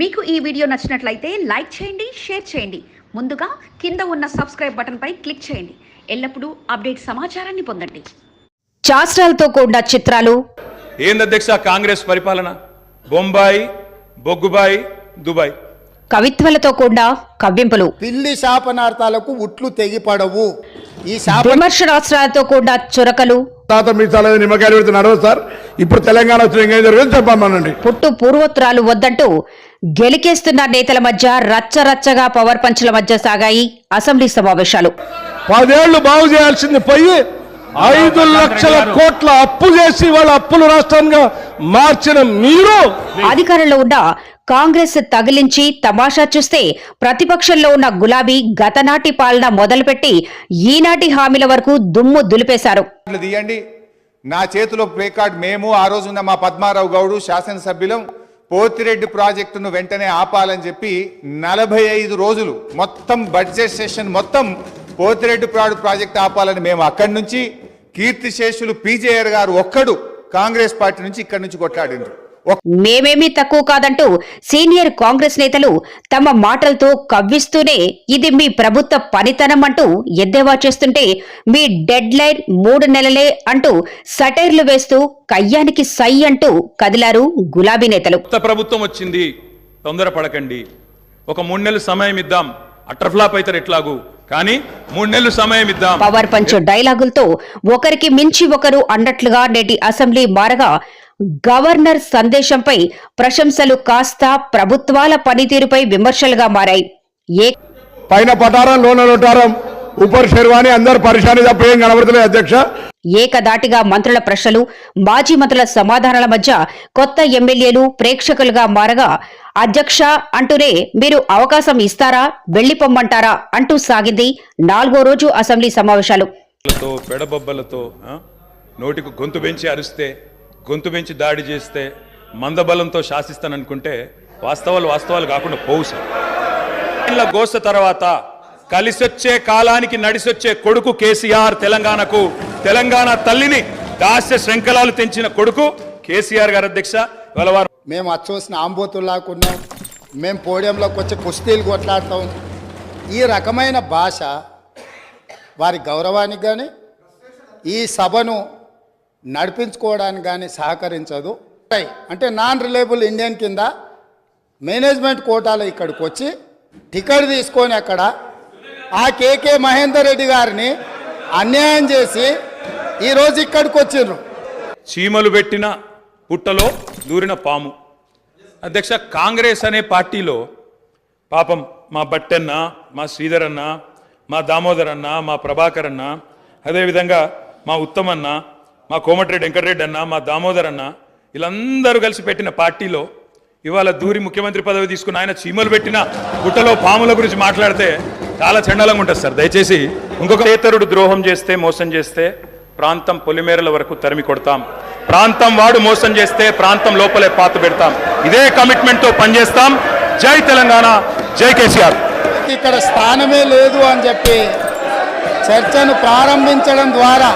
మీకు ఈ వీడియో నచ్చినట్లయితే లైక్ చేయండి షేర్ చేయండి. ముందుగా కింద ఉన్న సబ్స్క్రైబ్ బటన్పై క్లిక్ చేయండి. ఎల్లప్పుడూ అప్డేట్ సమాచారాన్ని పొందండి. శాస్త్రాలతో కూడిన చిత్రాలు. ఏంది అధ్యక్ష కాంగ్రెస్ పరిపాలన? బొంబాయి బొగ్గుబాయి దుబాయ్. కవిత్వలతో కూడిన కవ్వింపులు. పిల్లి శాపనార్థాలకు ఉట్లు తెగిపడవు. ఈ శాప విమర్శనాస్త్రాలతో కూడిన చురకలు. తాత మీ తల నిమ్మకాయలు పెడితే నడవదు సార్. ఇప్పుడు తెలంగాణ వచ్చిన ఏం జరిగింది చెప్పమనండి పుట్టు పూర్వోత్తరాలు వద్దంటూ గెలికేస్తున్న నేతల మధ్య రచ్చరచ్చగా పవర్ పంచుల మధ్య సాగాయి అసెంబ్లీ సమావేశాలు. పదేళ్ళు బాగు చేయాల్సింది పోయి ఐదు లక్షల కోట్ల అప్పు చేసి వాళ్ళ అప్పులు రాష్ట్రంగా మార్చిన మీరు. అధికారంలో ఉన్న కాంగ్రెస్ తగిలించి తమాషా చూస్తే ప్రతిపక్షంలో ఉన్న గులాబీ గతనాటి పాలన మొదలుపెట్టి ఈనాటి హామీల వరకు దుమ్ము దులిపేశారు. తీయండి. నా చేతిలో ప్లే కార్డ్ మేము ఆ రోజున్న మా పద్మారావు గౌడు శాసనసభ్యులం. పోతిరెడ్డి ప్రాజెక్టును వెంటనే ఆపాలని చెప్పి నలభై ఐదు రోజులు మొత్తం బడ్జెట్ సెషన్ మొత్తం పోతిరెడ్డి ప్రాడు ప్రాజెక్ట్ ఆపాలని మేము అక్కడి నుంచి కీర్తిశేషులు పీజేఆర్ గారు ఒక్కడు కాంగ్రెస్ పార్టీ నుంచి ఇక్కడి నుంచి కొట్లాడిండ్రు. మేమేమీ తక్కువ కాదంటూ సీనియర్ కాంగ్రెస్ నేతలు తమ మాటలతో కవ్విస్తూనే ఇది మీ ప్రభుత్వ పనితనం అంటూ ఎద్దేవా చేస్తుంటే మీ డెడ్ లైన్ మూడు నెలలే అంటూ సటైర్లు వేస్తూ కయ్యానికి సై అంటూ కదిలారు గులాబీ నేతలు. ప్రభుత్వం వచ్చింది తొందరపడకండి ఒక మూడు నెలలు సమయం ఇద్దాం. అట్రఫ్లాప్ అవుతారు ఎట్లాగూ. కానీ మూడు నెలలు సమయం ఇద్దాం. పవర్ పంచ్ డైలాగులతో ఒకరికి మించి ఒకరు అన్నట్లుగా నేటి అసెంబ్లీ మారగా గవర్నర్ సందేశంపై ప్రశంసలు కాస్త ప్రభుత్వాల పనితీరుపై విమర్శలుగా మారాయి. ఏ పైన పటారం లోన లోటారం ఉపర్ శర్వాణి అందరు పరిశాని తప్ప ఏం కనబడతలేదు అధ్యక్ష? ఏకదాటిగా మంత్రుల ప్రశ్నలు మాజీ మంత్రుల సమాధానాల మధ్య కొత్త ఎమ్మెల్యేలు ప్రేక్షకులుగా మారగా అధ్యక్ష అంటూనే మీరు అవకాశం ఇస్తారా వెళ్ళిపొమ్మంటారా అంటూ సాగింది నాలుగో రోజు అసెంబ్లీ సమావేశాలు. తో పెడబొబ్బలతో ఆ, నోటికి గొంతు పెంచి అరిస్తే గొంతు పెంచి దాడి చేస్తే మందబలంతో శాసిస్తాననుకుంటే వాస్తవాలు వాస్తవాలు కాకుండా పోవు సార్. ఏళ్ళ గోస తర్వాత కలిసొచ్చే కాలానికి నడిసొచ్చే కొడుకు కేసీఆర్ తెలంగాణకు. తెలంగాణ తల్లిని దాస్య శృంఖలాలు తెంచిన కొడుకు కేసీఆర్ గారు అధ్యక్ష. గలవారు మేము అచ్చోసిన ఆంబోతుల్లాకున్నాం మేము పోడియంలోకి వచ్చి కుస్తీలు కొట్లాడతాం. ఈ రకమైన భాష వారి గౌరవానికి కానీ ఈ సభను నడిపించుకోవడానికి కానీ సహకరించదు. అంటే నాన్ రిలయబుల్ ఇండియన్ కింద మేనేజ్మెంట్ కోటాలో ఇక్కడికి వచ్చి టికెట్ తీసుకొని అక్కడ ఆ కేకే మహేందర్ రెడ్డి గారిని అన్యాయం చేసి ఈరోజు ఇక్కడికి వచ్చిండ్రు చీమలు పెట్టిన పుట్టలో దూరిన పాము. అధ్యక్ష కాంగ్రెస్ అనే పార్టీలో పాపం మా బట్టన్న మా శ్రీధర్ అన్న మా దామోదర్ అన్న మా ప్రభాకర్ అన్న అదేవిధంగా మా ఉత్తమన్న మా కోమటిరెడ్డి వెంకటరెడ్డి అన్న మా దామోదర్ అన్న వీళ్ళందరూ కలిసి పెట్టిన పార్టీలో ఇవాళ దూరి ముఖ్యమంత్రి పదవి తీసుకుని ఆయన చీమలు పెట్టిన గుట్టలో పాముల గురించి మాట్లాడితే చాలా చండాలంగా ఉంటుంది సార్. దయచేసి ఇంకొక ఇతరుడు ద్రోహం చేస్తే మోసం చేస్తే ప్రాంతం పొలిమేరల వరకు తరిమి కొడతాం. ప్రాంతం వాడు మోసం చేస్తే ప్రాంతం లోపలే పాత పెడతాం. ఇదే కమిట్మెంట్తో పనిచేస్తాం. జై తెలంగాణ జై కేసీఆర్. ఇక్కడ స్థానమే లేదు అని చెప్పి చర్చను ప్రారంభించడం ద్వారా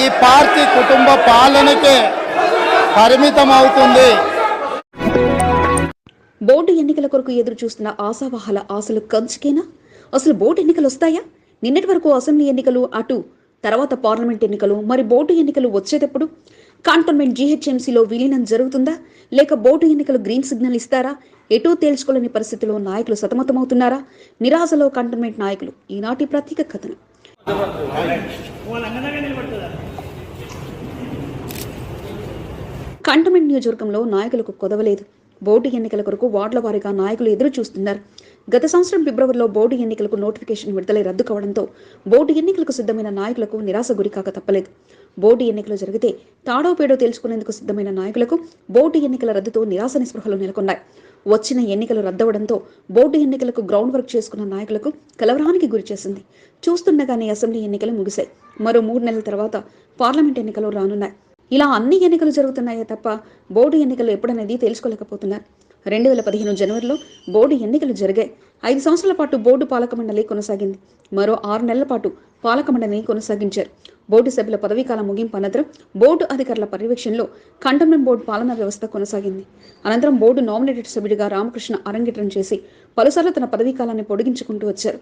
ఈ పార్టీ కుటుంబ పాలనకే పరిమితం అవుతుంది బోర్డు ఎన్నికల కొరకు ఎదురు చూస్తున్న ఆశావహాల ఆశలు కంచుకేనా? అసలు బోర్డు ఎన్నికలు వస్తాయా? నిన్నటి వరకు అసెంబ్లీ ఎన్నికలు అటు తర్వాత పార్లమెంట్ ఎన్నికలు మరి బోర్డు ఎన్నికలు వచ్చేటప్పుడు? కాంటోన్మెంట్ జీహెచ్ఎంసీలో విలీనం జరుగుతుందా? లేక బోర్డు ఎన్నికలు గ్రీన్ సిగ్నల్ ఇస్తారా? ఎటూ తేల్చుకోలేని పరిస్థితిలో నాయకులు సతమతమవుతున్నారా? నిరాశలో కంటోన్మెంట్ నాయకులు ఈనాటి ప్రత్యేక కథనం. కంటమెంట్ నియోజకవర్గంలో నాయకులకు కొదవలేదు. బోర్డు ఎన్నికల కొరకు వార్డుల వారీగా నాయకులు ఎదురు చూస్తున్నారు. గత సంవత్సరం ఫిబ్రవరిలో బోర్డు ఎన్నికలకు నోటిఫికేషన్ విడుదలై రద్దు కావడంతో బోర్డు ఎన్నికలకు సిద్ధమైన నాయకులకు నిరాశ గురికాక తప్పలేదు. బోర్డు ఎన్నికలు జరిగితే తాడో పేడో తెలుసుకునేందుకు సిద్ధమైన నాయకులకు బోర్డు ఎన్నికల రద్దుతో నిరాశ నిస్పృహలు నెలకొన్నాయి. వచ్చిన ఎన్నికలు రద్దవడంతో బోర్డు ఎన్నికలకు గ్రౌండ్ వర్క్ చేసుకున్న నాయకులకు కలవరానికి గురిచేసింది చూస్తుండగానే అసెంబ్లీ ఎన్నికలు ముగిశాయి. మరో మూడు నెలల తర్వాత పార్లమెంట్ ఎన్నికలు రానున్నాయి. ఇలా అన్ని ఎన్నికలు జరుగుతున్నాయే తప్ప బోర్డు ఎన్నికలు ఎప్పుడనేది తెలుసుకోలేకపోతున్నారు. రెండు వేల పదిహేను జనవరిలో బోర్డు ఎన్నికలు జరిగాయి. ఐదు సంవత్సరాల పాటు బోర్డు పాలక మండలి కొనసాగింది. మరో ఆరు నెలల పాటు పాలక మండలిని కొనసాగించారు. బోర్డు సభ్యుల పదవీకాలం ముగింపు అనంతరం బోర్డు అధికారుల పర్యవేక్షణలో కంటోన్మెంట్ బోర్డు పాలనా వ్యవస్థ కొనసాగింది. అనంతరం బోర్డు నామినేటెడ్ సభ్యుడిగా రామకృష్ణ అరంగేట్రం చేసి పలుసార్లు తన పదవీకాలాన్ని పొడిగించుకుంటూ వచ్చారు.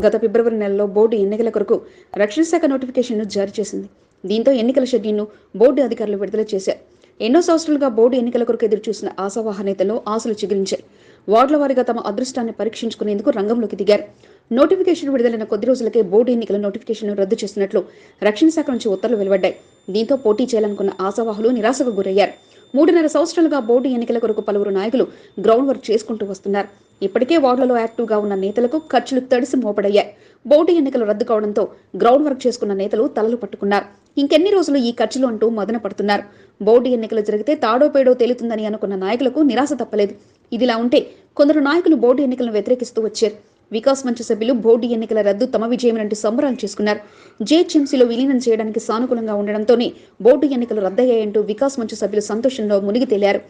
గత ఫిబ్రవరి నెలలో బోర్డు ఎన్నికల కొరకు రక్షణ శాఖ నోటిఫికేషన్ను జారీ చేసింది. దీంతో ఎన్నికల షెడ్యూల్ను బోర్డు అధికారులు విడుదల చేశారు. ఎన్నో సంవత్సరాలుగా బోర్డు ఎన్నికల కొరకు ఎదురు చూసిన ఆశావాహ నేతలు ఆశలు చిగురించాయి. వార్డుల వారీగా తమ అదృష్టాన్ని పరీక్షించుకునేందుకు రంగంలోకి దిగారు. నోటిఫికేషన్ విడుదలైన కొద్ది రోజులకే బోర్డు ఎన్నికల నోటిఫికేషన్ రద్దు చేసినట్లు రక్షణ శాఖ నుంచి ఉత్తర్వులు వెలువడ్డాయి. దీంతో పోటీ చేయాలనుకున్న ఆశావాహులు నిరాశకు గురయ్యారు. మూడున్నర సంవత్సరాలుగా బోర్డు ఎన్నికల కొరకు పలువురు నాయకులు గ్రౌండ్ వర్క్ చేసుకుంటూ వస్తున్నారు. ఇప్పటికే వార్డులలో యాక్టివ్గా ఉన్న నేతలకు ఖర్చులు తడిసి మోపడయ్యాయి. బోర్డు ఎన్నికలు రద్దు కావడంతో గ్రౌండ్ వర్క్ చేసుకున్న నేతలు తలలు పట్టుకున్నారు. ఇంకెన్ని రోజులు ఈ ఖర్చులు అంటూ మదన పడుతున్నారు. బోర్డు ఎన్నికలు జరిగితే తాడో పేడో తేలుతుందని అనుకున్న నాయకులకు నిరాశ తప్పలేదు. ఇదిలా ఉంటే కొందరు నాయకులు బోర్డు ఎన్నికలను వ్యతిరేకిస్తూ వచ్చారు. వికాస్ మంచ సభ్యులు బోర్డు ఎన్నికల రద్దు తమ విజయమనంటూ సంబరాలు చేసుకున్నారు. జేహెచ్ఎంసీలో విలీనం చేయడానికి సానుకూలంగా ఉండడంతోనే బోర్డు ఎన్నికలు రద్దయ్యాయంటూ వికాస్ మంచ సభ్యులు సంతోషంలో మునిగి తేలారు.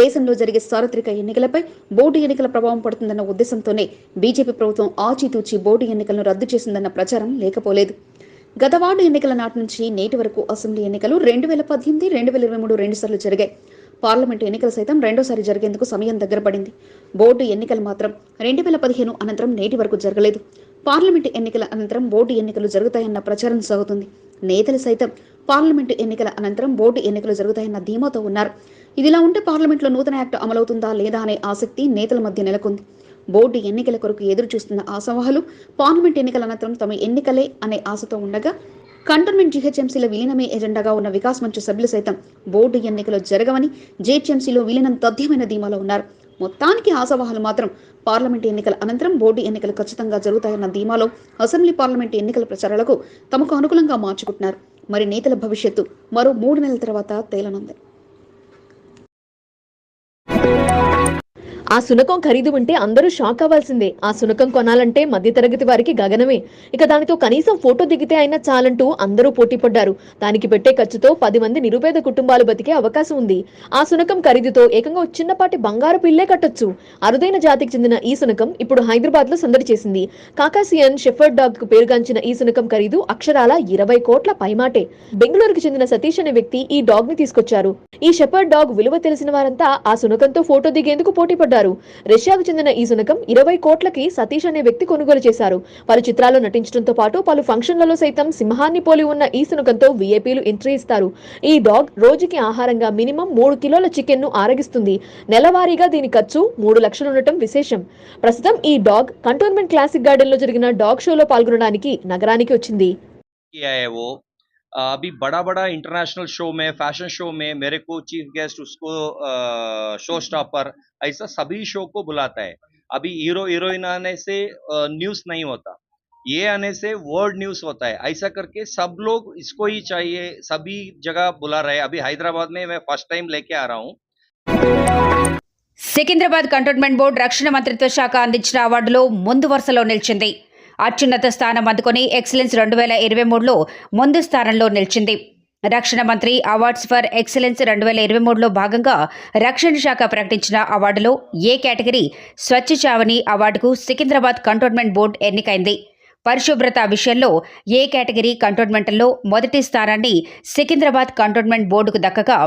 దేశంలో జరిగే సార్వత్రిక ఎన్నికలపై బోర్డు ఎన్నికల ప్రభావం పడుతుందన్న ఉద్దేశంతోనే బీజేపీ ప్రభుత్వం ఆచితూచి బోర్డు ఎన్నికలను రద్దు చేసిందన్న ప్రచారం లేకపోలేదు. గత వార్డు ఎన్నికల నాటి నుంచి నేటి వరకు అసెంబ్లీ ఎన్నికలు రెండు వేల పద్దెనిమిది రెండు వేల ఇరవై మూడు రెండుసార్లు జరిగాయి. పార్లమెంటు ఎన్నికలు సైతం రెండోసారి జరిగేందుకు సమయం దగ్గర పడింది బోర్డు ఎన్నికలు మాత్రం రెండు వేల పదిహేను అనంతరం నేటి వరకు జరగలేదు. పార్లమెంటు ఎన్నికల అనంతరం బోర్డు ఎన్నికలు జరుగుతాయన్న ప్రచారం సాగుతుంది. నేతలు సైతం పార్లమెంటు ఎన్నికల అనంతరం బోర్డు ఎన్నికలు జరుగుతాయన్న ధీమాతో ఉన్నారు. ఇదిలా ఉంటే పార్లమెంట్లో నూతన యాక్ట్ అమలవుతుందా లేదా అనే ఆసక్తి నేతల మధ్య నెలకొంది. బోర్డు ఎన్నికల కొరకు ఎదురు చూస్తున్న ఆశావాహులు పార్లమెంట్ ఎన్నికల అనంతరం తమ ఎన్నికలే అనే ఆశతో ఉండగా కంటోన్మెంట్ జీహెచ్ఎంసీల విలీనమే ఎజెండాగా ఉన్న వికాస్ మంచు సభ్యులు సైతం బోర్డు ఎన్నికలు జరగవని జేహెచ్ఎంసీలో విలీనం తథ్యమైన ధీమాలో ఉన్నారు. మొత్తానికి ఆశావాహులు మాత్రం పార్లమెంట్ ఎన్నికల అనంతరం బోర్డు ఎన్నికలు ఖచ్చితంగా జరుగుతాయన్న ధీమాలో అసెంబ్లీ పార్లమెంట్ ఎన్నికల ప్రచారాలకు తమకు అనుకూలంగా మార్చుకుంటున్నారు. మరి నేతల భవిష్యత్తు మరో మూడు నెలల తర్వాత తేలనుంది. you. ఆ సునకం ఖరీదు ఉంటే అందరూ షాక్ అవ్వాల్సిందే. ఆ శునకం కొనాలంటే మధ్యతరగతి వారికి గగనమే. ఇక దానితో కనీసం ఫోటో దిగితే అయినా చాలంటూ అందరూ పోటీ పడ్డారు. దానికి పెట్టే ఖర్చుతో పది మంది నిరుపేద కుటుంబాలు బతికే అవకాశం ఉంది. ఆ సునకం ఖరీదుతో ఏకంగా చిన్నపాటి బంగారు పిల్లే కట్టొచ్చు. అరుదైన జాతికి చెందిన ఈ శునకం ఇప్పుడు హైదరాబాద్లో సందడి చేసింది. కాకాసియన్ షెఫర్డ్ డాగ్కు పేరుగాంచిన ఈ సునకం ఖరీదు అక్షరాల ఇరవై కోట్ల పైమాటే. బెంగళూరుకు చెందిన సతీష్ అనే వ్యక్తి ఈ డాగ్ని తీసుకొచ్చారు. ఈ షెఫర్డ్ డాగ్ విలువ తెలిసిన వారంతా ఆ శునకంతో ఫోటో దిగేందుకు పోటీ పాల్గొన్నారు రష్యాకు చెందిన ఈ శునకం ఇరవై కోట్లకి సతీష్ అనే వ్యక్తి కొనుగోలు చేశారు. పలు చిత్రాల్లో నటించడంతో పాటు పలు ఫంక్షన్లలో సైతం సింహాన్ని పోలి ఉన్న ఈ శునకంతో వీఐపీలు ఎంట్రీ ఇస్తారు. ఈ డాగ్ రోజుకి ఆహారంగా మినిమం మూడు కిలోల చికెన్ను ఆరగిస్తుంది. నెలవారీగా దీని ఖర్చు మూడు లక్షలు ఉండటం విశేషం. ప్రస్తుతం ఈ డాగ్ కంటోన్మెంట్ క్లాసిక్ గార్డెన్లో జరిగిన డాగ్ షోలో పాల్గొనడానికి నగరానికి వచ్చింది. अभी बड़ा बड़ा इंटरनेशनल शो में फैशन शो में मेरे को चीफ गेस्ट उसको शो स्टॉपर ऐसा सभी शो को बुलाता है अभी हीरो हीरोइन आने से न्यूज नहीं होता ये आने से वर्ल्ड न्यूज होता है ऐसा करके सब लोग इसको ही चाहिए सभी जगह बुला रहे हैं अभी हैदराबाद में मैं फर्स्ट टाइम लेके आ रहा हूँ సికింద్రాబాద్ కంటోన్మెంట్ బోర్డు రక్షణ మంత్రిత్వ శాఖ అందించిన అవార్డులో ముందు వరుసలో నిలిచింది అత్యున్నత స్థానం అందుకొని ఎక్సలెన్స్ రెండు వేల ఇరవై మూడులో ముందు స్థానంలో నిలిచింది. రక్షణ మంత్రి అవార్డ్స్ ఫర్ ఎక్సలెన్స్ రెండు వేల ఇరవై మూడులో భాగంగా రక్షణ శాఖ ప్రకటించిన అవార్డులో ఏ కేటగిరీ స్వచ్ఛ చావని అవార్డుకు సికింద్రాబాద్ కంటోన్మెంట్ బోర్డు ఎన్నికైంది. పరిశుభ్రత విషయంలో ఏ కేటగిరీ కంటోన్మెంట్లో మొదటి స్థానాన్ని సికింద్రాబాద్ కంటోన్మెంట్ బోర్డుకు దక్కగా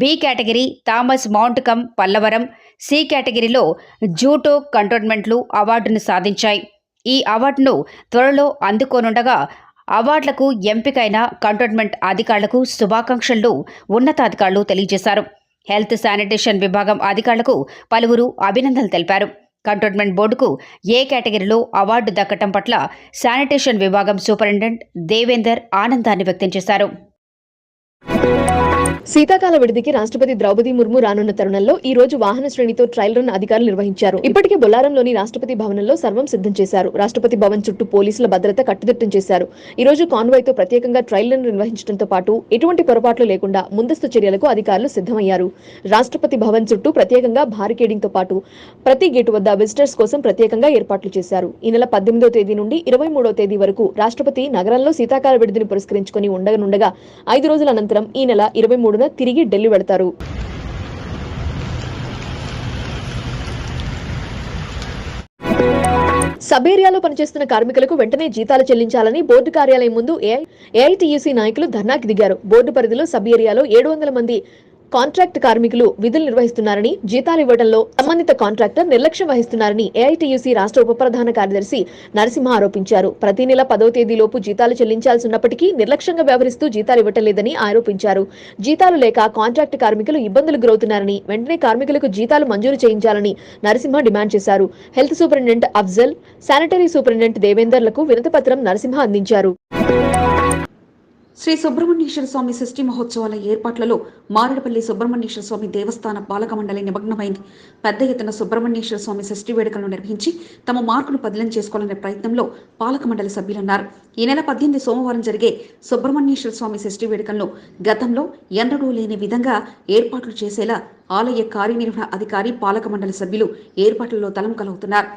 B category Thomas Mount cum Pallavaram C కేటగిరీలో జూటో కంటోన్మెంట్లు అవార్డును సాధించాయి. ఈ అవార్డును త్వరలో అందుకోనుండగా అవార్డులకు ఎంపికైన కంటోన్మెంట్ అధికారులకు శుభాకాంక్షలు ఉన్నతాధికారులు తెలియజేశారు. హెల్త్ శానిటేషన్ విభాగం అధికారులకు పలువురు అభినందనలు తెలిపారు. కంటోన్మెంట్ బోర్డుకు ఏ కేటగిరీలో అవార్డు దక్కటం పట్ల శానిటేషన్ విభాగం సూపరింటెండెంట్ దేవేందర్ ఆనందాన్ని వ్యక్తం చేశారు. శీతాకాల విడిదికి రాష్ట్రపతి ద్రౌపది ముర్ము రానున్న తరుణంలో ఈ రోజు వాహన శ్రేణితో ట్రయల్ రన్ అధికారులు నిర్వహించారు. ఇప్పటికే బొల్లారంలోని రాష్ట్రపతి భవనంలో సర్వం సిద్ధం చేశారు. రాష్ట్రపతి భవన్ చుట్టూ పోలీసుల భద్రత కట్టుదిట్టం చేశారు. ఈ రోజు కాన్వాయ్తో ప్రత్యేకంగా ట్రయల్ రన్ నిర్వహించడంతో పాటు ఎటువంటి పొరపాట్లు లేకుండా ముందస్తు చర్యలకు అధికారులు సిద్ధమయ్యారు. రాష్ట్రపతి భవన్ చుట్టూ ప్రత్యేకంగా బారికేడింగ్తో పాటు ప్రతి గేటు వద్ద విజిటర్స్ కోసం ప్రత్యేకంగా ఏర్పాట్లు చేశారు. ఈ నెల పద్దెనిమిదో తేదీ నుండి ఇరవై మూడో తేదీ వరకు రాష్ట్రపతి నగరంలో శీతాకాల విడిదిని పురస్కరించుకుని ఉండగనుండగా ఐదు రోజుల అనంతరం ఈ నెల ఇరవై మూడు మూడున తిరిగి ఢిల్లీ వెడతారు సబ్ ఏరియాలో పనిచేస్తున్న కార్మికులకు వెంటనే జీతాలు చెల్లించాలని బోర్డు కార్యాలయం ముందు ఏఐటీయూసీ నాయకులు ధర్నాకి దిగారు. బోర్డు పరిధిలో సబ్ ఏరియాలో ఏడు వందల మంది కాంట్రాక్ట్ కార్మికులు విధులు నిర్వహిస్తున్నారని జీతాలు ఇవ్వడంలో సంబంధిత కాంట్రాక్టర్ నిర్లక్ష్యం వహిస్తున్నారని ఏఐటీయూసీ రాష్ట్ర ఉప ప్రధాన కార్యదర్శి నరసింహ ఆరోపించారు. ప్రతి నెల పదో తేదీలోపు జీతాలు చెల్లించాల్సినప్పటికీ నిర్లక్ష్యంగా వ్యవహరిస్తూ జీతాలు ఇవ్వటం లేదని ఆరోపించారు. జీతాలు లేక కాంట్రాక్ట్ కార్మికులు ఇబ్బందులు గురవుతున్నారని వెంటనే కార్మికులకు జీతాలు మంజూరు చేయించాలని నరసింహ డిమాండ్ చేశారు. Health superintendent Afzal sanitary superintendent దేవేందర్లకు వినతిపత్రం నరసింహ అందించారు. శ్రీ సుబ్రహ్మణ్యేశ్వర స్వామి షష్ఠి మహోత్సవాల ఏర్పాట్లలో మారేడుపల్లి సుబ్రహ్మణ్యేశ్వర స్వామి దేవస్థాన పాలక మండలి నిమగ్నమైంది. పెద్ద ఎత్తున సుబ్రహ్మణ్యేశ్వర స్వామి షష్ఠి వేడుకలను నిర్వహించి తమ మార్కును పదిలం చేసుకోవాలనే ప్రయత్నంలో పాలక మండలి సభ్యులున్నారు. ఈ నెల పద్దెనిమిది సోమవారం జరిగే సుబ్రహ్మణ్యేశ్వర స్వామి షష్ఠి వేడుకలను గతంలో ఎన్నడూ లేని విధంగా ఏర్పాట్లు చేసేలా ఆలయ కార్యనిర్వహణ అధికారి పాలక మండలి సభ్యులు ఏర్పాట్లలో తలం కలుగుతున్నారు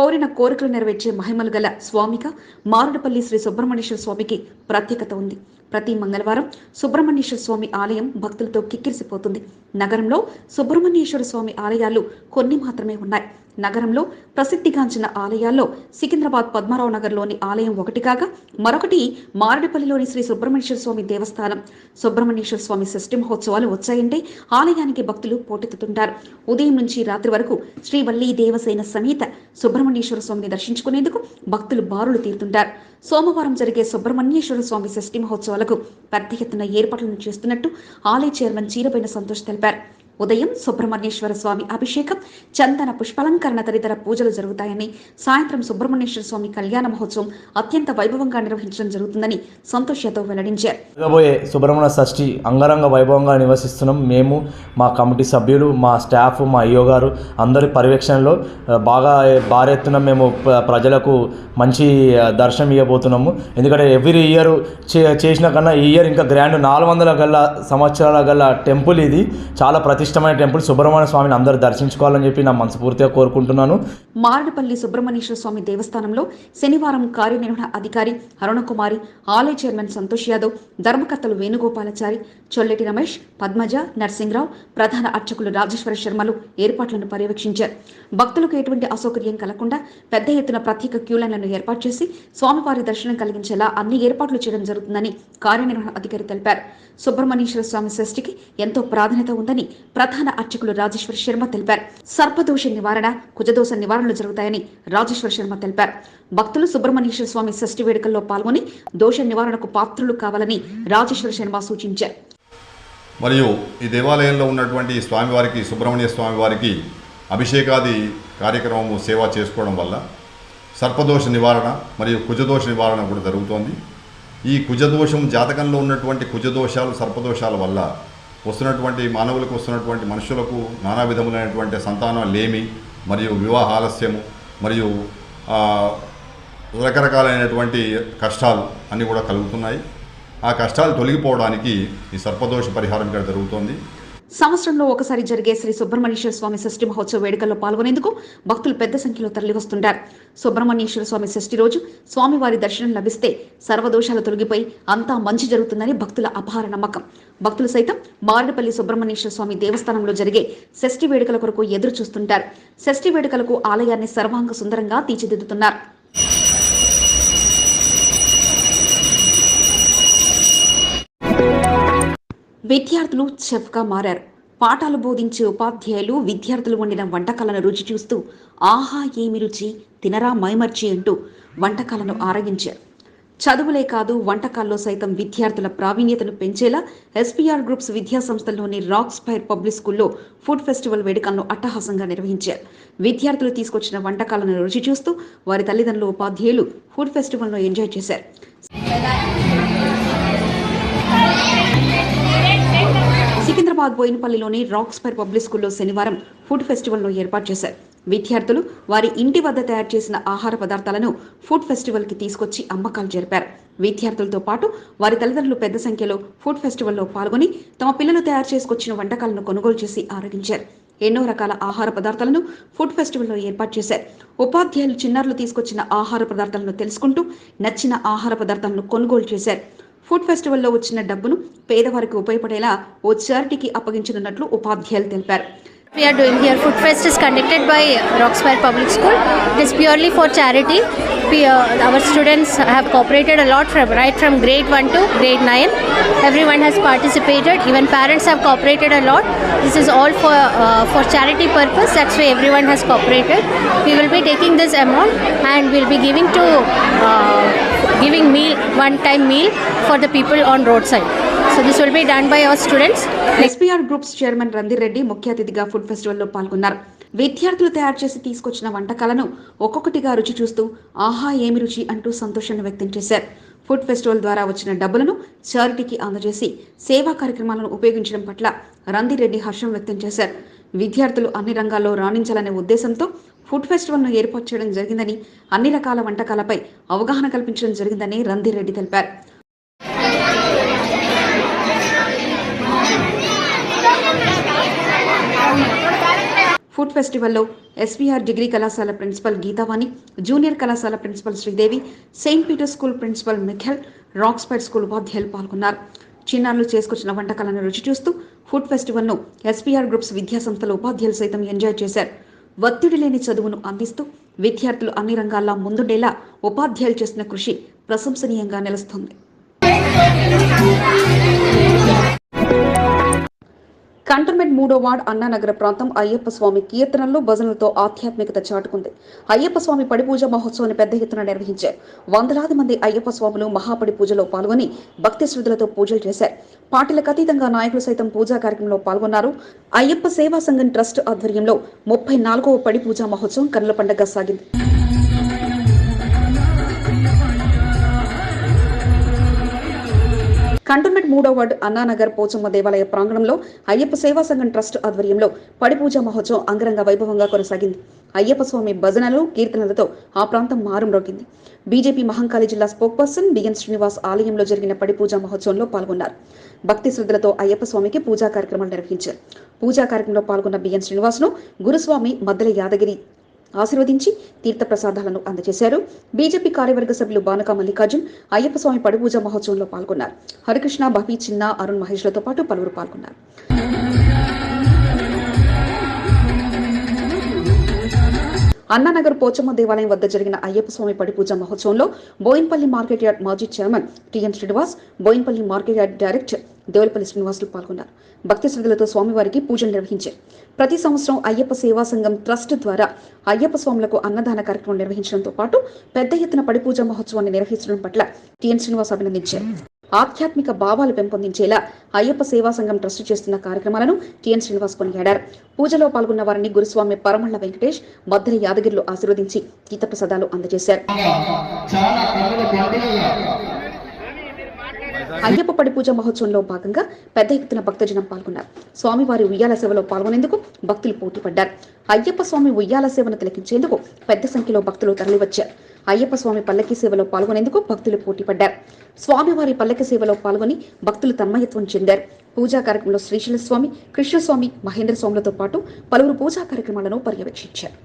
కోరిన కోరికలు నెరవేర్చే మహిమలు గల స్వామిగా మారుడపల్లి శ్రీ సుబ్రహ్మణ్యేశ్వర స్వామికి ప్రత్యేకత ఉంది. ప్రతి మంగళవారం సుబ్రహ్మణ్యేశ్వర స్వామి ఆలయం భక్తులతో కిక్కిరిసిపోతుంది. నగరంలో సుబ్రహ్మణ్యేశ్వర స్వామి ఆలయాలు కొన్ని మాత్రమే ఉన్నాయి. నగరంలో ప్రసిద్ధిగాంచిన ఆలయాల్లో సికింద్రాబాద్ పద్మారావు నగర్లోని ఆలయం ఒకటి కాగా మరొకటి మారడిపల్లిలోని శ్రీ సుబ్రహ్మణ్యేశ్వర స్వామి దేవస్థానం. సుబ్రహ్మణ్యేశ్వర స్వామి షష్ఠి మహోత్సవాలు వచ్చాయంటే ఆలయానికి భక్తులు పోటెత్తుతుంటారు. ఉదయం నుంచి రాత్రి వరకు శ్రీవల్లి దేవసేన సమేత సుబ్రహ్మణ్యేశ్వర స్వామిని దర్శించుకునేందుకు భక్తులు బారులు తీరుతుంటారు. సోమవారం జరిగే సుబ్రహ్మణ్యేశ్వర స్వామి షష్ఠి మహోత్సవాలకు పెద్ద ఎత్తున ఏర్పాట్లను చేస్తున్నట్టు ఆలయ చైర్మన్ చీరబైన సంతోష్ తెలిపారు. ఉదయం సుబ్రహ్మణ్యేశ్వర స్వామి అభిషేకం చందన పుష్పలంకరణ తదితర పూజలు జరుగుతాయని సాయంత్రం సుబ్రహ్మణ్యేశ్వర స్వామి కళ్యాణ మహోత్సవం అత్యంత వైభవంగా నిర్వహించడం జరుగుతుందని సంతోష్ యాదవ్ వెల్లడించారు. జరగబోయే సుబ్రహ్మణ్య షష్ఠి అంగరంగ వైభవంగా నివసిస్తున్నాం. మేము మా కమిటీ సభ్యులు మా స్టాఫ్ మా అయ్యో గారు అందరి పర్యవేక్షణలో బాగా భారీ ఎత్తున మేము ప్రజలకు మంచి దర్శనం ఇవ్వబోతున్నాము. ఎందుకంటే ఎవ్రీ ఇయర్ చే చేసిన కన్నా ఈ ఇయర్ ఇంకా గ్రాండ్ నాలుగు వందల గల సంవత్సరాల గల టెంపుల్ ఇది. చాలా ఇష్టమైన టెంపుల్ సుబ్రహ్మణ్య స్వామిని అందరూ దర్శించుకోవాలని చెప్పి నా మనస్ఫూర్తిగా కోరుకుంటున్నాను. మారడపల్లి సుబ్రహ్మణ్యేశ్వర స్వామి దేవస్థానంలో శనివారం కార్యనిర్వహణ అధికారి అరుణకుమారి ఆలయ చైర్మన్ సంతోష్ యాదవ్ ధర్మకర్తలు వేణుగోపాలాచారి చొల్లెటి రమేష్ పద్మజ నర్సింగ్రావు ప్రధాన అర్చకులు రాజేశ్వర శర్మలు ఏర్పాట్లను పర్యవేక్షించారు. భక్తులకు ఎటువంటి అసౌకర్యం కలగకుండా పెద్ద ఎత్తున ప్రత్యేక క్యూలైన్లను ఏర్పాటు చేసి స్వామివారి దర్శనం కలిగించేలా అన్ని ఏర్పాట్లు చేయడం జరుగుతుందని కార్యనిర్వహణ అధికారి తెలిపారు. సుబ్రహ్మణ్యేశ్వర స్వామి షష్ఠికి ఎంతో ప్రాధాన్యత ఉందని ప్రధాన అర్చకులు రాజేశ్వర శర్మ తెలిపారు. సర్పదోష నివారణ కుజదోష నివారణలు జరుగుతాయని రాజేశ్వర శర్మ తెలిపారు. భక్తులు సుబ్రహ్మణ్యేశ్వర స్వామి షష్ఠి వేడుకల్లో పాల్గొని దోష నివారణకు పాత్రులు కావాలని రాజేశ్వర శర్మ సూచించారు. మరియు ఈ దేవాలయంలో ఉన్నటువంటి స్వామివారికి సుబ్రహ్మణ్య స్వామివారికి అభిషేకాది కార్యక్రమము సేవ చేసుకోవడం వల్ల సర్పదోష నివారణ మరియు కుజదోష నివారణ కూడా జరుగుతోంది. ఈ కుజదోషం జాతకంలో ఉన్నటువంటి కుజదోషాలు సర్పదోషాల వల్ల వస్తున్నటువంటి మానవులకు వస్తున్నటువంటి మనుషులకు నానా విధములైనటువంటి సంతానం లేమి మరియు వివాహ ఆలస్యము మరియు రకరకాలైనటువంటి కష్టాలు అన్నీ కూడా కలుగుతున్నాయి. ఆ కష్టాలు తొలగిపోవడానికి ఈ సర్పదోష పరిహారం ఇక్కడ జరుగుతోంది. సంవత్సరంలో ఒకసారి జరిగే శ్రీ సుబ్రహ్మణ్యేశ్వర స్వామి షష్ఠి మహోత్సవ వేడుకల్లో పాల్గొనేందుకు భక్తులు పెద్ద సంఖ్యలో తరలివస్తుంటారు. సుబ్రహ్మణ్యేశ్వర స్వామి షష్ఠి రోజు స్వామివారి దర్శనం లభిస్తే సర్వదోషాలు తొలగిపోయి అంతా మంచి జరుగుతుందని భక్తుల అపార నమ్మకం. భక్తులు సైతం మారేడుపల్లి సుబ్రహ్మణ్యేశ్వర స్వామి దేవస్థానంలో జరిగే షష్ఠి వేడుకల కొరకు ఎదురు చూస్తుంటారు షష్ఠి వేడుకలకు ఆలయాన్ని సర్వాంగ సుందరంగా తీర్చిదిద్దుతున్నారు. విద్యార్థులు చెఫ్గా మారారు. పాఠాలు బోధించే ఉపాధ్యాయులు విద్యార్థులు వండిన వంటకాలను రుచి చూస్తూ ఆహా ఏమి రుచి తినరా మైమర్చి అంటూ వంటకాలను ఆరగించారు. చదువులే కాదు వంటకాల్లో సైతం విద్యార్థుల ప్రావీణ్యతను పెంచేలా ఎస్పీఆర్ గ్రూప్స్ విద్యా సంస్థల్లోని రాక్ స్పైర్ పబ్లిక్ స్కూల్లో ఫుడ్ ఫెస్టివల్ వేడుకలను అట్టహాసంగా నిర్వహించారు. విద్యార్థులు తీసుకొచ్చిన వంటకాలను రుచి చూస్తూ వారి తల్లిదండ్రులు ఉపాధ్యాయులు ఫుడ్ ఫెస్టివల్ను ఎంజాయ్ చేశారు. సికింద్రాబాద్ బోయినపల్లిలోని రాక్ స్పైర్ పబ్లిక్ స్కూల్లో శనివారం ఫుడ్ ఫెస్టివల్ను ఏర్పాటు చేశారు. విద్యార్థులు వారి ఇంటి వద్ద తయారు చేసిన ఆహార పదార్థాలను ఫుడ్ ఫెస్టివల్కి తీసుకొచ్చి అమ్మకాలు జరిపారు. విద్యార్థులతో పాటు వారి తల్లిదండ్రులు పెద్ద సంఖ్యలో ఫుడ్ ఫెస్టివల్లో పాల్గొని తమ పిల్లలు తయారు చేసుకొచ్చిన వంటకాలను కొనుగోలు చేసి ఆరగించారు. ఎన్నో రకాల ఆహార పదార్థాలను ఫుడ్ ఫెస్టివల్లో ఏర్పాటు చేశారు. ఉపాధ్యాయులు చిన్నారులు తీసుకొచ్చిన ఆహార పదార్థాలను తెలుసుకుంటూ నచ్చిన ఆహార పదార్థాలను కొనుగోలు చేశారు. ఫుడ్ ఫెస్టివల్లో వచ్చిన డబ్బును పేదవారికి ఉపయోగపడేలా ఓ చారిటీకి అప్పగించనున్నట్లు ఉపాధ్యాయులు తెలిపారు We are doing here Food Fest is conducted by Roxfire Public School. It is purely for charity. We, uh, our students have cooperated a lot from right from grade 1 to grade 9. Everyone has participated. Even parents have cooperated a lot. This is all for uh, for charity purpose. That's why everyone has cooperated. We will be taking this amount and we'll be giving to uh, giving meal one time meal for the people on roadside. So this will be done by our students. SPR groups chairman Randireddy ముఖ్య అతిథిగా food ఫెస్టివల్లో పాల్గొన్నారు విద్యార్థులు తయారు చేసి తీసుకొచ్చిన వంటకాలను ఒక్కొక్కటిగా రుచి చూస్తూ ఆహా ఏమి రుచి అంటూ సంతోషాన్ని వ్యక్తం చేశారు ఫుడ్ ఫెస్టివల్ ద్వారా వచ్చిన డబ్బులను చారిటీకి అందజేసి సేవా కార్యక్రమాలను ఉపయోగించడం పట్ల రందిరెడ్డి హర్షం వ్యక్తం చేశారు విద్యార్థులు అన్ని రంగాల్లో రాణించాలనే ఉద్దేశంతో ఫుడ్ ఫెస్టివల్ను ఏర్పాటు చేయడం జరిగిందని అన్ని రకాల వంటకాలపై అవగాహన కల్పించడం జరిగిందని రందిరెడ్డి తెలిపారు. ఫుడ్ ఫెస్టివల్లో ఎస్వీఆర్ డిగ్రీ కళాశాల ప్రిన్సిపల్ గీతావాణి జూనియర్ కళాశాల principal Sridevi saint Peter school principal Michael rock spire school ఉపాధ్యాయులు పాల్గొన్నారు. చిన్నారులు చేసుకొచ్చిన వంటకాలను రుచి చూస్తూ ఫుడ్ ఫెస్టివల్ను ఎస్పీఆర్ గ్రూప్స్ విద్యా సంస్థల ఉపాధ్యాయులు సైతం ఎంజాయ్ చేశారు. ఒత్తిడి లేని చదువును అందిస్తూ విద్యార్థులు అన్ని రంగాల్లో ముందుండేలా ఉపాధ్యాయులు చేసిన కృషి ప్రశంసనీయంగా నిలుస్తుంది. కంటోన్మెంట్ మూడో వార్డ్ అన్నానగర ప్రాంతం అయ్యప్ప స్వామి కీర్తనలు భజనలతో ఆధ్యాత్మికత చాటుకుంది. అయ్యప్ప స్వామి పడిపూజ మహోత్సవాన్ని పెద్ద ఎత్తున నిర్వహించారు. వందలాది మంది అయ్యప్ప స్వాములు మహాపడి పూజలో పాల్గొని భక్తి శ్రద్ధలతో పూజలు చేశారు. పార్టీలకు అతీతంగా నాయకులు సైతం పూజా కార్యక్రమంలో పాల్గొన్నారు. అయ్యప్ప సేవా సంఘం ట్రస్ట్ ఆధ్వర్యంలో ముప్పై నాలుగవ పడి పూజా మహోత్సవం కన్నుల పండుగ సాగింది. కంటోన్మెంట్ మూడో వార్డు అన్నానగర్ పోచమ్మ దేవాలయ ప్రాంగణంలో అయ్యప్ప సేవా సంఘం ట్రస్ట్ ఆధ్వర్యంలో పడిపూజ మహోత్సవం అంగరంగ వైభవంగా కొనసాగింది. అయ్యప్ప స్వామి భజనలు కీర్తనలతో ఆ ప్రాంతం మారుమ్రోగింది. బీజేపీ మహంకాళి జిల్లా స్పోక్ పర్సన్ బిఎన్ శ్రీనివాస్ ఆలయంలో జరిగిన పడిపూజ మహోత్సవంలో పాల్గొన్నారు. భక్తి శ్రద్ధలతో అయ్యప్ప స్వామికి పూజా కార్యక్రమాలు నిర్వహించారు. పూజా కార్యక్రమంలో పాల్గొన్న బిఎన్ శ్రీనివాస్ను గురుస్వామి మద్దెల యాదగిరి ఆశీర్వదించి తీర్థప్రసాదాలను అందజేశారు. బీజేపీ కార్యవర్గ సభ్యులు బానక మల్లికార్జున్ అయ్యప్ప స్వామి పడుపూజ మహోత్సవంలో పాల్గొన్నారు. హరికృష్ణ బహి చిన్న అరుణ్ మహేష్లతో పాటు పలువురు పాల్గొన్నారు. అన్నానగర్ పోచమ్మ దేవాలయం వద్ద జరిగిన అయ్యప్ప స్వామి పడిపూజ మహోత్సవంలో బోయిన్పల్లి మార్కెట్ యార్డ్ మాజీ chairman TN Srinivas Boinpally market yard director Devulapalli Srinivasulu పాల్గొన్నారు. భక్తి శ్రద్ధలతో స్వామివారికి పూజలు నిర్వహించారు. ప్రతి సంవత్సరం అయ్యప్ప సేవా సంఘం ట్రస్ట్ ద్వారా అయ్యప్ప స్వాములకు అన్నదాన కార్యక్రమం నిర్వహించడంతో పాటు పెద్ద ఎత్తున పడిపూజ మహోత్సవాన్ని నిర్వహించడం పట్ల టిఎన్ శ్రీనివాస్ అభినందించారు. ఆధ్యాత్మిక భావాలు పెంపొందించేలా అయ్యప్ప సేవా సంఘం ట్రస్ట్ చేస్తున్న కార్యక్రమాలను టిఎన్ శ్రీనివాస్ కొనియాడారు. పూజలో పాల్గొన్న వారిని గురుస్వామి పరమళ్ళ వెంకటేష్ మద్దరి యాదగిరిలో ఆశీర్వదించి తీర్థప్రసాదాలు అందజేశారు. అయ్యప్ప పడి పూజ మహోత్సవంలో భాగంగా పెద్ద ఎత్తున భక్తజనం పాల్గొన్నారు. స్వామివారి ఉయ్యాల సేవలో పాల్గొనేందుకు భక్తులు పోటీపడ్డారు. అయ్యప్ప స్వామి ఉయ్యాల సేవను తిలకించేందుకు పెద్ద సంఖ్యలో భక్తులు తరలివచ్చారు. అయ్యప్ప స్వామి పల్లకి సేవలో పాల్గొనేందుకు భక్తులు పోటీపడ్డారు స్వామివారి పల్లకి సేవలో పాల్గొని భక్తులు తన్మయత్వం చెందారు. పూజా కార్యక్రమంలో శ్రీశైల స్వామి కృష్ణస్వామి మహేంద్ర స్వాములతో పాటు పలువురు పూజా కార్యక్రమాలను పర్యవేక్షించారు.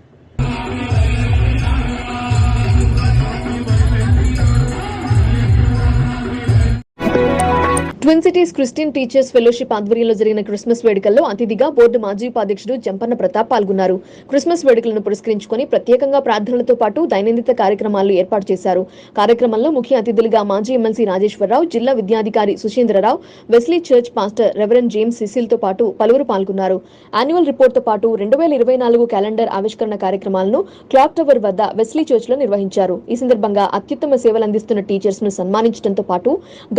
Twin cities Christian teachers fellowship ఆధ్వర్యంలో జరిగిన క్రిస్మస్ వేడుకల్లో అతిథిగా బోర్డు మాజీ ఉపాధ్యక్షుడు జంపన్న ప్రతాప్ పాల్గొన్నారు. క్రిస్మస్ వేడుకలను పురస్కరించుకొని ప్రత్యేకంగా ప్రార్థనలతో పాటు దైనందిత కార్యక్రమాలు ఏర్పాటు చేశారు. కార్యక్రమంలో ముఖ్య అతిథులుగా మాజీ ఎమ్మెల్సీ రాజేశ్వరరావు జిల్లా విద్యాధికారి Sushendrarao Wesley church pastor reverend James సిసిల్తో పాటు పలువురు పాల్గొన్నారు. యాన్యువల్ రిపోర్ట్తో పాటు రెండు వేల ఇరవై నాలుగు క్యాలెండర్ ఆవిష్కరణ కార్యక్రమాలను క్లాక్ టవర్ వద్ద వెస్లీ చర్చ్లో నిర్వహించారు. ఈ సందర్భంగా అత్యుత్తమ సేవలు అందిస్తున్న టీచర్స్ను సన్మానించడంతో పాటు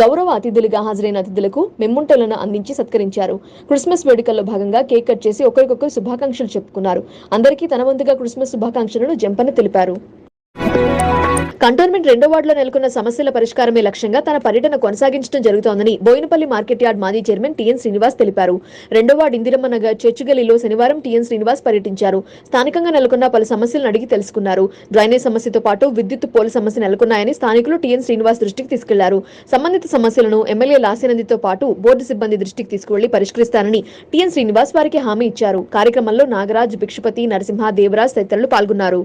గౌరవ అతిథులుగా హాజరైన అతిథులకు మెమ్ముంటలను అందించి సత్కరించారు. క్రిస్మస్ వేడుకల్లో భాగంగా కేక్ కట్ చేసి ఒకరికొకరు శుభాకాంక్షలు చెప్పుకున్నారు. అందరికీ తన వంతుగా క్రిస్మస్ శుభాకాంక్షలను జంపని తెలిపారు. కంటోన్మెంట్ రెండో వార్డులో నెలకొన్న సమస్యల పరిష్కారమే లక్ష్యంగా తన పర్యటన కొనసాగించడం జరుగుతోందని బోయినపల్లి మార్కెట్ యార్డ్ మాజీ చైర్మన్ టీఎన్ శ్రీనివాస్ తెలిపారు. రెండో వార్డు ఇందిరమ్మ నగర్ చర్చిగలిలో శనివారం టీఎన్ శ్రీనివాస్ పర్యటించారు. స్థానికంగా నెలకొన్న పలు సమస్యలను అడిగి తెలుసుకున్నారు. డ్రైనేజ్ సమస్యతో పాటు విద్యుత్ పోల్ సమస్య నెలకొన్నాయని స్థానికులు టీఎన్ శ్రీనివాస్ దృష్టికి తీసుకెళ్ళారు. సంబంధిత సమస్యలను ఎమ్మెల్యే లాసినందితో పాటు బోర్డు సిబ్బంది దృష్టికి తీసుకువెళ్ళి పరిష్కరిస్తానని టీఎన్ శ్రీనివాస్ వారికి హామీ ఇచ్చారు. కార్యక్రమంలో నాగరాజ్ భిక్షపతి నరసింహ దేవరాజ్ తదితరులు పాల్గొన్నారు.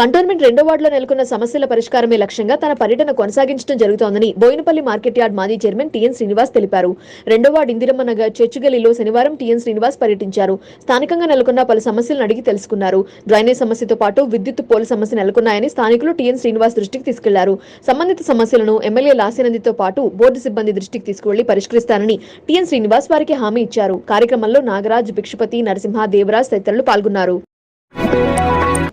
కంటోన్మెంట్ రెండో వార్డులో నెలకొన్న సమస్యల పరిష్కారమే లక్ష్యంగా తన పర్యటన కొనసాగించడం జరుగుతోందని బోయినపల్లి మార్కెట్ యార్డ్ మాజీ చైర్మన్ టీఎన్ శ్రీనివాస్ తెలిపారు. రెండో వార్డు ఇందిరమ్మ నగర్ చర్చిగలిలో శనివారం టీఎన్ శ్రీనివాస్ పర్యటించారు. స్థానికంగా నెలకొన్న పలు సమస్యలను అడిగి తెలుసుకున్నారు. డ్రైనేజ్ సమస్యతో పాటు విద్యుత్ పోల సమస్య నెలకొన్నాయని స్థానికులు టీఎన్ శ్రీనివాస్ దృష్టికి తీసుకెళ్ళారు. సంబంధిత సమస్యలను ఎమ్మెల్యే లాసినందితో పాటు బోర్డు సిబ్బంది దృష్టికి తీసుకువెళ్ళి పరిష్కరిస్తానని టీఎన్ శ్రీనివాస్ వారికి హామీ ఇచ్చారు. కార్యక్రమంలో నాగరాజ్ భిక్షపతి నరసింహ దేవరాజ్ తదితరులు పాల్గొన్నారు.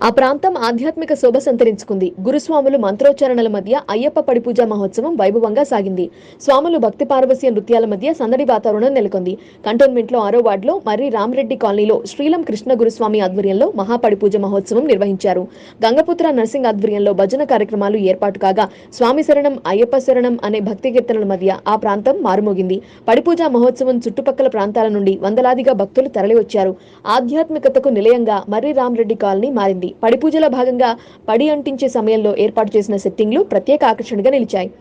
ఆ ప్రాంతం ఆధ్యాత్మిక శోభ సంతరించుకుంది. గురుస్వాములు మంత్రోచ్చారణల మధ్య అయ్యప్ప పడిపూజ మహోత్సవం వైభవంగా సాగింది. స్వాములు భక్తి పార్వస్య నృత్యాల మధ్య సందడి వాతావరణం నెలకొంది. కంటోన్మెంట్లో ఆరో వార్డులో మర్రి రామరెడ్డి కాలనీలో శ్రీలం కృష్ణ గురుస్వామి ఆధ్వర్యంలో మహాపడిపూజ మహోత్సవం నిర్వహించారు. గంగపుత్ర నర్సింగ్ ఆధ్వర్యంలో భజన కార్యక్రమాలు ఏర్పాటు కాగా స్వామి శరణం అయ్యప్ప శరణం అనే భక్తి కీర్తనల మధ్య ఆ ప్రాంతం మారుమోగింది. పడిపూజ మహోత్సవం చుట్టుపక్కల ప్రాంతాల నుండి వందలాదిగా భక్తులు తరలివచ్చారు. ఆధ్యాత్మికతకు నిలయంగా మర్రి రామరెడ్డి కాలనీ మారింది. పడి పూజలో భాగంగా పడి అంటించే సమయంలో ఏర్పాటు చేసిన సెట్టింగ్లు ప్రత్యేక ఆకర్షణగా నిలిచాయి.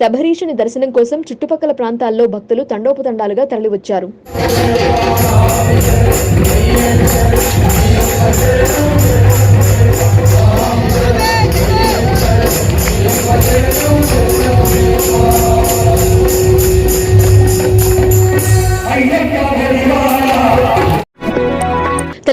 శబరీషుని దర్శనం కోసం చుట్టుపక్కల ప్రాంతాల్లో భక్తులు తండోపతండాలుగా తరలివచ్చారు.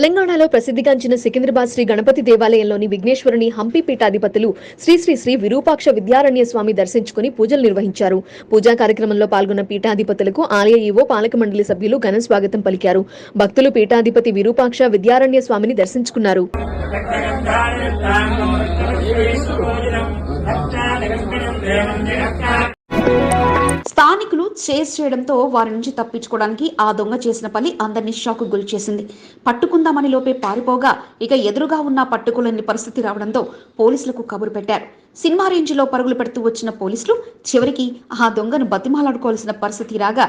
తెలంగాణలో ప్రసిద్ధిగాంచిన సికింద్రాబాద్ శ్రీ గణపతి దేవాలయంలోని విఘ్నేశ్వరుని హంపి పీఠాధిపతులు శ్రీ శ్రీ శ్రీ విరూపాక్ష విద్యారణ్య స్వామి దర్శించుకుని పూజలు నిర్వహించారు పూజా కార్యక్రమంలో పాల్గొన్న పీఠాధిపతులకు ఆలయ ఈవో పాలక మండలి సభ్యులు ఘన స్వాగతం పలికారు భక్తులు పీఠాధిపతి విరూపాక్ష విద్యారణ్య స్వామిని దర్శించుకున్నారు స్థానికులు చేజ్ చేయడంతో వారి నుంచి తప్పించుకోవడానికి ఆ దొంగ చేసిన పని అందరినీ షాకు గురి చేసింది. పట్టుకుందామని లోపే పారిపోగా ఇక ఎదురుగా ఉన్న పట్టుకోలేని పరిస్థితి రావడంతో పోలీసులకు కబురు పెట్టారు. సినిమా రేంజ్లో పరుగులు పెడుతూ వచ్చిన పోలీసులు చివరికి ఆ దొంగను బతిమాలాడుకోవాల్సిన పరిస్థితి రాగా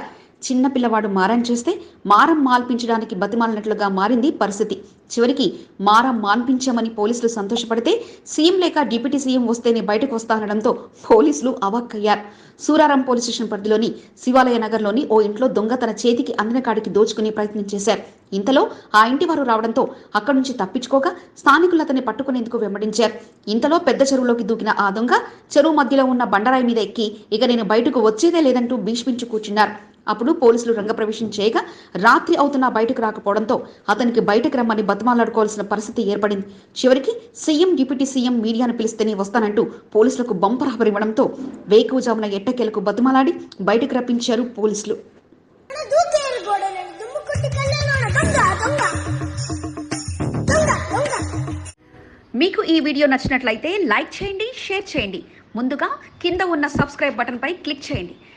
చిన్న పిల్లవాడు మారం చేస్తే మారం మాల్పించడానికి బతిమాలినట్లుగా మారింది పరిస్థితి. చివరికి మారం మాన్పించామని పోలీసులు సంతోషపడితే సీఎం లేక డిప్యూటీ సీఎం వస్తేనే బయటకు వస్తానడంతో పోలీసులు అవాక్కయ్యారు. సూరారం పోలీస్ స్టేషన్ పరిధిలోని శివాలయ నగర్లోని ఓ ఇంట్లో దొంగ తన చేతికి అందిన కాడికి దోచుకునే ప్రయత్నం చేశారు. ఇంతలో ఆ ఇంటి వారు రావడంతో అక్కడి నుంచి తప్పించుకోగా స్థానికులు అతన్ని పట్టుకునేందుకు వెంబడించారు. ఇంతలో పెద్ద చెరువులోకి దూకిన ఆ దొంగ చెరువు మధ్యలో ఉన్న బండరాయి మీద ఎక్కి ఇక నేను బయటకు వచ్చేదే లేదంటూ భీష్మించి కూర్చున్నారు. అప్పుడు పోలీసులు రంగప్రవేశం చేయగా రాత్రి అవుతున్నా బయటకు రాకపోవడంతో అతనికి బయటకు రమ్మని బతమాలాడుకోవాల్సిన పరిస్థితి ఏర్పడింది. చివరికి సీఎం డిప్యూటీ సీఎం మీడియాను పిలిస్తేనే వస్తానంటూ పోలీసులకు బంపర్ ఆఫర్ ఇవ్వడంతో వేకువజామున ఎట్టకేలకు బతుమాలాడి బయటకు రప్పించారు పోలీసులు. మీకు ఈ వీడియో నచ్చినట్లయితే లైక్ చేయండి షేర్ చేయండి. ముందుగా కింద ఉన్న సబ్స్క్రైబ్ బటన్పై క్లిక్ చేయండి.